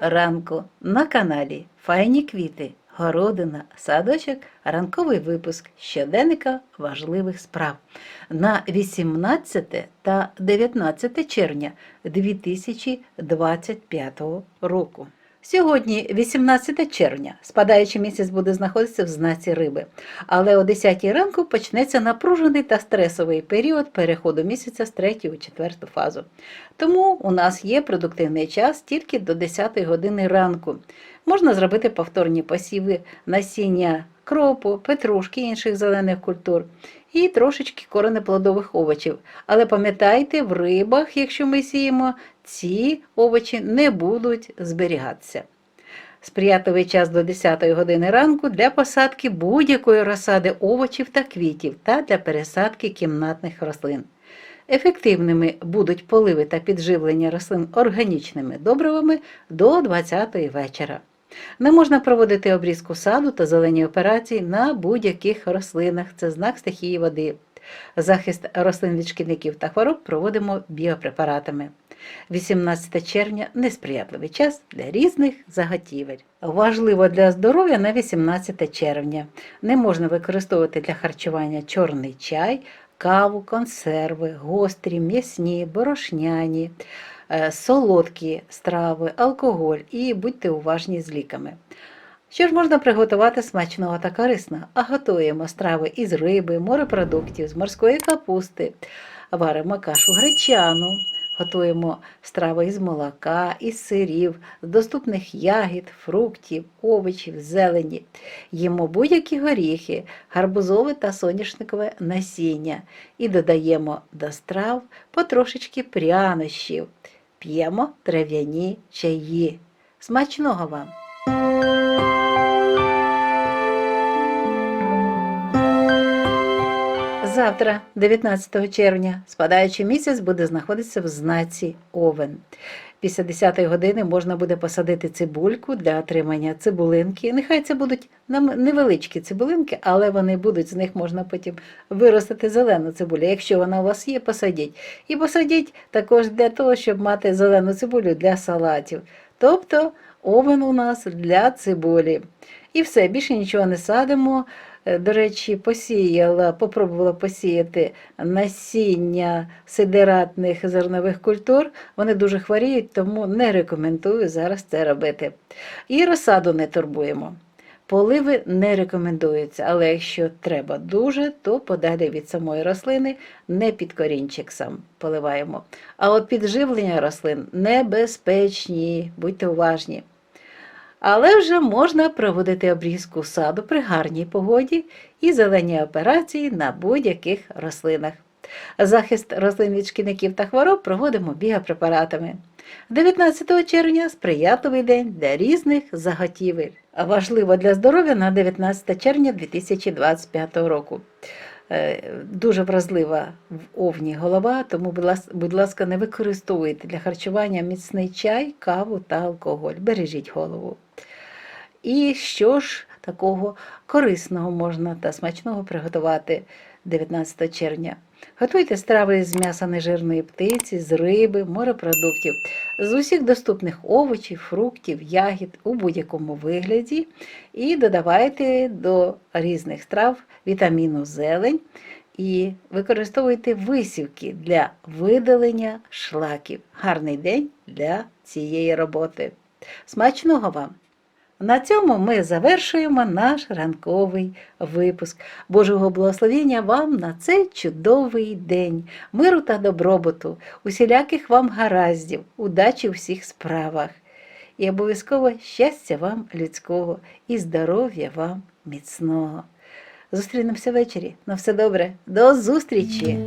ранку на каналі Файні квіти, городина, садочок, ранковий випуск щоденника важливих справ на 18 та 19 червня 2025 року. Сьогодні, 18 червня, спадаючий місяць буде знаходитися в знаці риби, але о 10 ранку почнеться напружений та стресовий період переходу місяця з 3 у 4 фазу. Тому у нас є продуктивний час тільки до 10 години ранку. Можна зробити повторні посіви насіння кропу, петрушки інших зелених культур і трошечки коренеплодових овочів. Але пам'ятайте, в рибах, якщо ми сіємо, ці овочі не будуть зберігатися. Сприятливий час до 10 години ранку для посадки будь-якої розсади овочів та квітів та для пересадки кімнатних рослин. Ефективними будуть поливи та підживлення рослин органічними добривами до 20 вечора. Не можна проводити обрізку саду та зелені операції на будь-яких рослинах. Це знак стихії води. Захист рослин від шкідників та хвороб проводимо біопрепаратами. 18 червня несприятливий час для різних заготівель. Важливо для здоров'я на 18 червня. Не можна використовувати для харчування чорний чай, каву, консерви, гострі, м'ясні, борошняні, е, солодкі страви, алкоголь і будьте уважні з ліками. Що ж можна приготувати смачного та корисного? А готуємо страви із риби, морепродуктів, з морської капусти, варимо кашу гречану, готуємо страви із молока, із сирів, з доступних ягід, фруктів, овочів, зелені. Їмо будь-які горіхи, гарбузове та соняшникове насіння і додаємо до страв потрошечки прянощів. П'ємо трав'яні чаї. Смачного вам! Завтра, 19 червня, спадаючий місяць буде знаходитися в знаці Овен. Після 10 години можна буде посадити цибульку для отримання цибулинки. Нехай це будуть невеличкі цибулинки, але вони будуть, з них можна потім виростити зелену цибулю. Якщо вона у вас є, посадіть. І посадіть також для того, щоб мати зелену цибулю для салатів. Тобто овен у нас для цибулі. І все, більше нічого не садимо. Е, До речі, посіяла, попробувала посіяти насіння сидератних зернових культур. Вони дуже хворіють, тому не рекомендую зараз це робити. І розсаду не турбуємо. Поливи не рекомендуються, але якщо треба дуже, то подалі від самої рослини не під корінчик сам поливаємо. А от підживлення рослин небезпечні, будьте уважні. Але вже можна проводити обрізку саду при гарній погоді і зелені операції на будь-яких рослинах. Захист рослин від шкідників та хвороб проводимо біопрепаратами. 19 червня сприятливий день для різних заготівель. Важливо для здоров'я на 19 червня 2025 року. Е, Дуже вразлива в овні голова, тому, будь ласка, не використовуйте для харчування міцний чай, каву та алкоголь. Бережіть голову. І що ж такого корисного можна та смачного приготувати 19 червня? Готуйте страви з м'яса нежирної птиці, з риби, морепродуктів, з усіх доступних овочів, фруктів, ягід у будь-якому вигляді і додавайте до різних страв вітаміну зелень і використовуйте висівки для видалення шлаків. Гарний день для цієї роботи. Смачного вам! На цьому ми завершуємо наш ранковий випуск. Божого благословення вам на цей чудовий день, миру та добробуту, усіляких вам гараздів, удачі у всіх справах. І обов'язково щастя вам людського і здоров'я вам міцного. Зустрінемося ввечері. На все добре. До зустрічі!